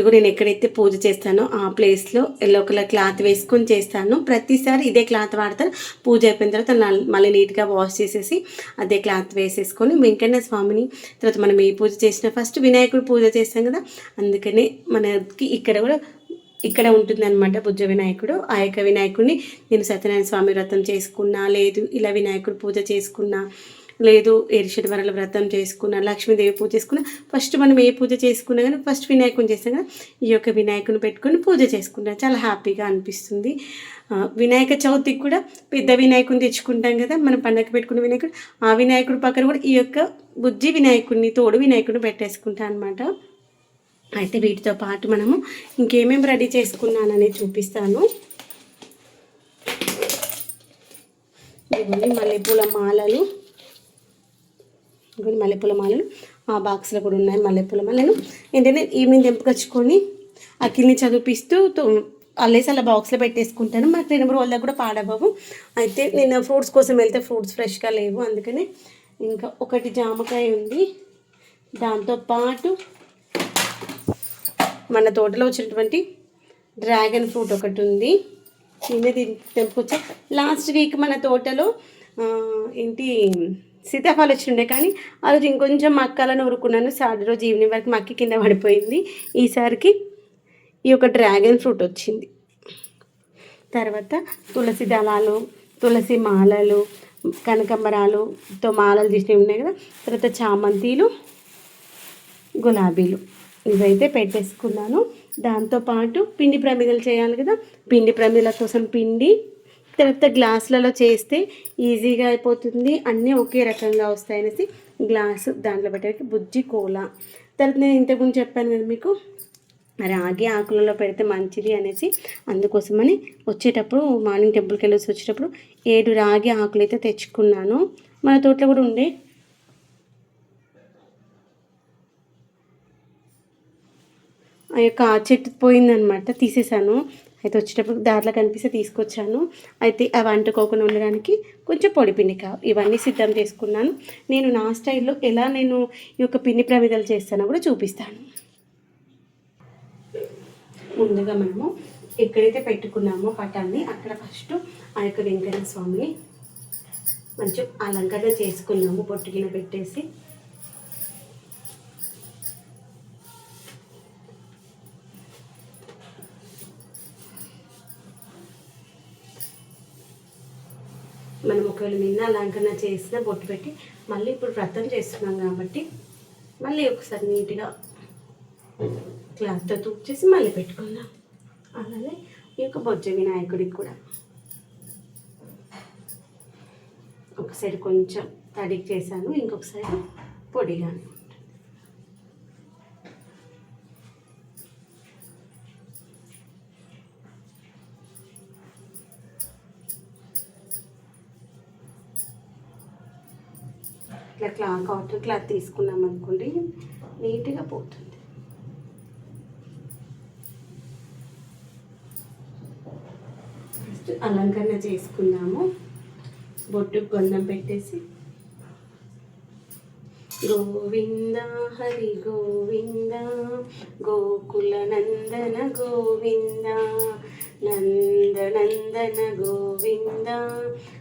ఇదిగో నేను ఎక్కడైతే పూజ చేస్తానో ఆ ప్లేస్లో ఎల్లో కలర్ క్లాత్ వేసుకొని చేస్తాను. ప్రతిసారి ఇదే క్లాత్ వాడతాను. పూజ అయిపోయిన తర్వాత నల్- మళ్ళీ నీట్గా వాష్ చేసేసి అదే క్లాత్ వేసేసుకొని వెంకన్న స్వామిని తర్వాత మనం ఏ పూజ చేసినా ఫస్ట్ వినాయకుడు పూజ చేస్తాం కదా అందుకనే మనకి ఇక్కడ కూడా ఇక్కడ ఉంటుందన్నమాట భుజ వినాయకుడు. ఆ యొక్క వినాయకుడిని నేను సత్యనారాయణ స్వామి వ్రతం చేసుకున్నా లేదు ఇలా వినాయకుడు పూజ చేసుకున్నా లేదు ఏరిషడ్వరాల వ్రతం చేసుకున్నా లక్ష్మీదేవి పూజ చేసుకున్నా ఫస్ట్ మనం ఏ పూజ చేసుకున్నా కానీ ఫస్ట్ వినాయకుని చేస్తాం కదా. ఈ యొక్క వినాయకుని పెట్టుకొని పూజ చేసుకుంటాం. చాలా హ్యాపీగా అనిపిస్తుంది. వినాయక చవితికి కూడా పెద్ద వినాయకుని తెచ్చుకుంటాం కదా. మనం పండగ పెట్టుకున్న వినాయకుడు ఆ వినాయకుడు పక్కన కూడా ఈ యొక్క బుజ్జి వినాయకుడిని తోడు వినాయకుడిని పెట్టేసుకుంటాం అనమాట అయితే వీటితో పాటు మనము ఇంకేమేమి రెడీ చేసుకున్నానని చూపిస్తాను. ఇవన్నీ మల్లెపూల మాలలు. ఇవన్నీ మల్లెపూల మాలలు ఆ బాక్స్లో కూడా ఉన్నాయి మల్లెపూల మాలలు. ఏంటంటే ఈవినింగ్ తెంపుకొచ్చుకొని అఖిల్ని చదివిపిస్తూ తో- అల్లేసి అలా బాక్స్లో పెట్టేసుకుంటాను. మనకు రెండు మూడు వాళ్ళ కూడా పాడబాబు అయితే నేను ఫ్రూట్స్ కోసం వెళ్తే ఫ్రూట్స్ ఫ్రెష్గా లేవు. అందుకని ఇంకా ఒకటి జామకాయ ఉంది. దాంతో పాటు మన తోటలో వచ్చినటువంటి డ్రాగన్ ఫ్రూట్ ఒకటి ఉంది. నిన్న తెంపుకొచ్చా. లాస్ట్ వీక్ మన తోటలో ఏంటి సీతాఫలం వచ్చిండే కానీ ఆ రోజు ఇంకొంచెం అక్కలను ఊరుకున్నాను సాటి రోజు ఈవినింగ్ వరకు మక్కి కింద పడిపోయింది. ఈసారికి ఈ యొక్క డ్రాగన్ ఫ్రూట్ వచ్చింది. తర్వాత తులసి దళాలు తులసి మాలలు కనకంబరాలుతో మాలలు తీసినవి ఉన్నాయి కదా. తర్వాత చామంతీలు గులాబీలు ఇవైతే పెట్టేసుకున్నాను. దాంతోపాటు పిండి ప్రమిదలు చేయాలి కదా. పిండి ప్రమిదల కోసం పిండి తర్వాత గ్లాసులలో చేస్తే ఈజీగా అయిపోతుంది. అన్నీ ఒకే రకంగా వస్తాయనేసి గ్లాసు దాంట్లో పెట్టడానికి బుజ్జి కోల. తర్వాత నేను ఇంతకుముందు చెప్పాను కదా మీకు రాగి ఆకులలో పెడితే మంచిది అనేసి అందుకోసమని వచ్చేటప్పుడు మార్నింగ్ టెంపుల్కి వెళ్ళేసి వచ్చేటప్పుడు ఏడు రాగి ఆకులు అయితే తెచ్చుకున్నాను. మన తోటలో కూడా ఉండే. ఆ యొక్క ఆ చెట్టు పోయిందనమాట తీసేసాను. అయితే వచ్చేటప్పుడు దారిలో కనిపిస్తే తీసుకొచ్చాను. అయితే అవి అంటుకోకుండా ఉండడానికి కొంచెం పొడి పిండి కా ఇవన్నీ సిద్ధం చేసుకున్నాను. నేను నా స్టైల్లో ఎలా నేను ఈ యొక్క పిండి ప్రమిదలు చేస్తానో కూడా చూపిస్తాను. ముందుగా మనము ఎక్కడైతే పెట్టుకున్నామో పటాన్ని అక్కడ ఫస్ట్ ఆ యొక్క వెంకన్న స్వామిని అలంకరణ చేసుకున్నాము. పొట్టుకిన పెట్టేసి మనం ఒకవేళ నిన్న అలంకరణ చేసిన బొట్టు పెట్టి మళ్ళీ ఇప్పుడు వ్రతం చేస్తున్నాం కాబట్టి మళ్ళీ ఒకసారి నీట్గా క్లాత్తో తూర్చేసి మళ్ళీ పెట్టుకుందాం. అలానే ఈ యొక్క బొజ్జ వినాయకుడికి కూడా. ఒకసారి కొంచెం తడికి చేశాను ఇంకొకసారి పొడిగాను. ఇట్లా క్లా కాటన్ క్లాత్ తీసుకున్నాం అనుకోండి నీట్గా పోతుంది. ఫస్ట్ అలంకరణ చేసుకున్నాము బొట్టు గంధం పెట్టేసి. గోవింద హరి గోవింద గోకుల నందన గోవింద నందనందన గోవింద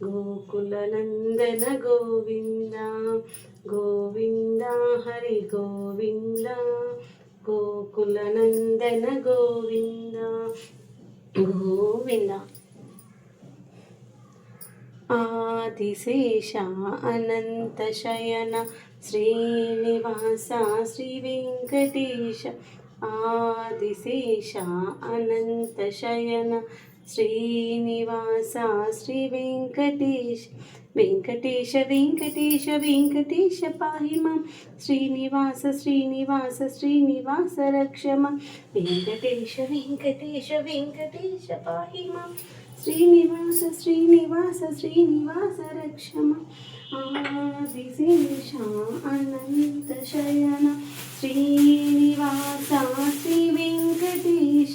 గోకుల నందన గోవింద గోవింద హరి గోవింద గోకుల నందన గోవింద గోవింద. ఆదిశేష అనంత శయన శ్రీనివాస శ్రీ వెంకటేశ ఆదిశేష అనంత శయన శ్రీనివాస శ్రీ వెంకటేష్ వెంకటేశ వెంకటేశ వెంకటేశ పాహి మాం శ్రీనివాస శ్రీనివాస శ్రీనివాస రక్షమ వెంకటేశ వెంకటేశ వెంకటేశ పాహి మాం శ్రీనివాస శ్రీనివాస శ్రీనివాస రక్షమ ఆదిశేష అనంత శయన శ్రీనివాస శ్రీ వెంకటేశ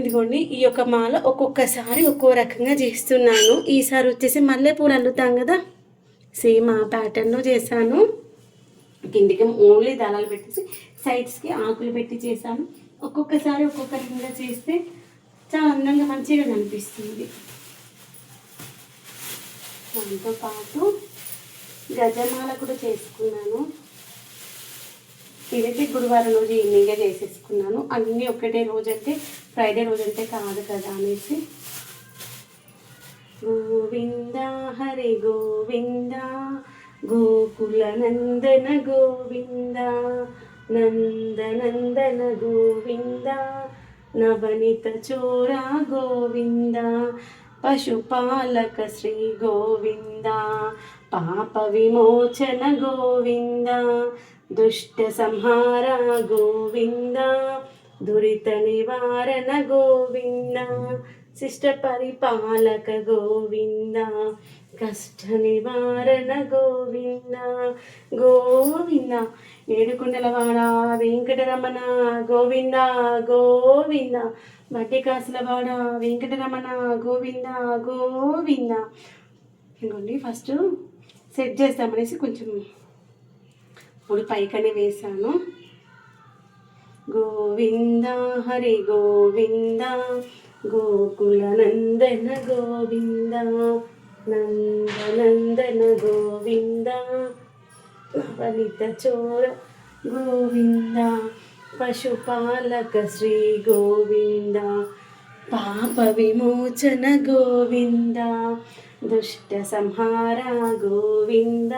ఇదిగోండి ఈ యొక్క మాల ఒక్కొక్కసారి ఒక్కో రకంగా చేస్తున్నాను. ఈసారి వచ్చేసి మల్లెపూలు అల్లుతాం కదా? సేమ్ ఆ ప్యాటర్న్లో చేశాను. కిందికి ఓన్లీ దళాలు పెట్టేసి సైడ్స్కి ఆకులు పెట్టి చేశాను. ఒక్కొక్కసారి ఒక్కొక్క రకంగా చేస్తే చాలా అందంగా మంచిగా కనిపిస్తుంది. దాంతోపాటు గజమాల కూడా చేసుకున్నాను. నేనైతే గురువారం రోజు ఈవినింగే చేసేసుకున్నాను. అన్నీ ఒకటే రోజు అంటే ఫ్రైడే రోజు అంటే కాదు కదా అనేసి. గోవింద హరి గోవింద గోకుల నందన గోవింద నందనందన గోవింద నవనిత చోర గోవింద పశుపాలక శ్రీ గోవింద పాప విమోచన గోవింద దుష్ట సంహార గోవింద దురిత నివారణ గోవింద శిష్ట పరిపాలక గోవింద కష్ట నివారణ గోవింద. గోవింద ఏడుకుండలవాడ వెంకటరమణ గోవింద గోవింద. మట్టి కాసులవాడ వెంకటరమణ గోవింద గోవింద. ఇంకోండి ఫస్ట్ సెట్ చేస్తామనేసి కొంచెం ఇప్పుడు పైకనే వేసాను గోవింద హరి గోవింద గోకుల నందన గోవింద నందనందన గోవింద నవనిత చోర గోవింద పశుపాలక శ్రీ గోవింద పాప విమోచన గోవింద దుష్ట సంహార గోవింద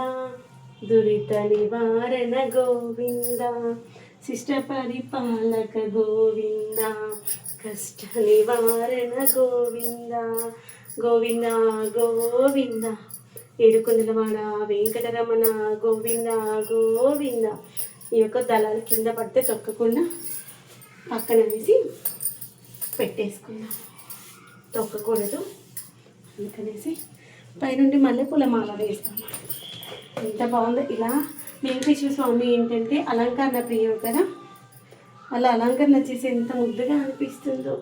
దురిత నివారణ గోవింద శిష్ట పరిపాలక గోవింద కష్ట నివారణ గోవింద గోవింద గోవింద. ఏడుకొండలవాడ వెంకటరమణ గోవింద గోవింద. ఈ యొక్క దళాలు కింద పడితే తొక్కకుండా పక్కన వేసి పెట్టేసుకుందాం. తొక్కకూడదు. అందుకనేసి పైనుండి మళ్ళీ పూలమాల వేస్తాం. ఎంత బాగుందో ఇలా వెంకటేశ్వర స్వామి ఏంటంటే అలంకరణ ప్రియం కదా. అలా అలంకరణ చేసి ఎంత ముద్దుగా అనిపిస్తుందో.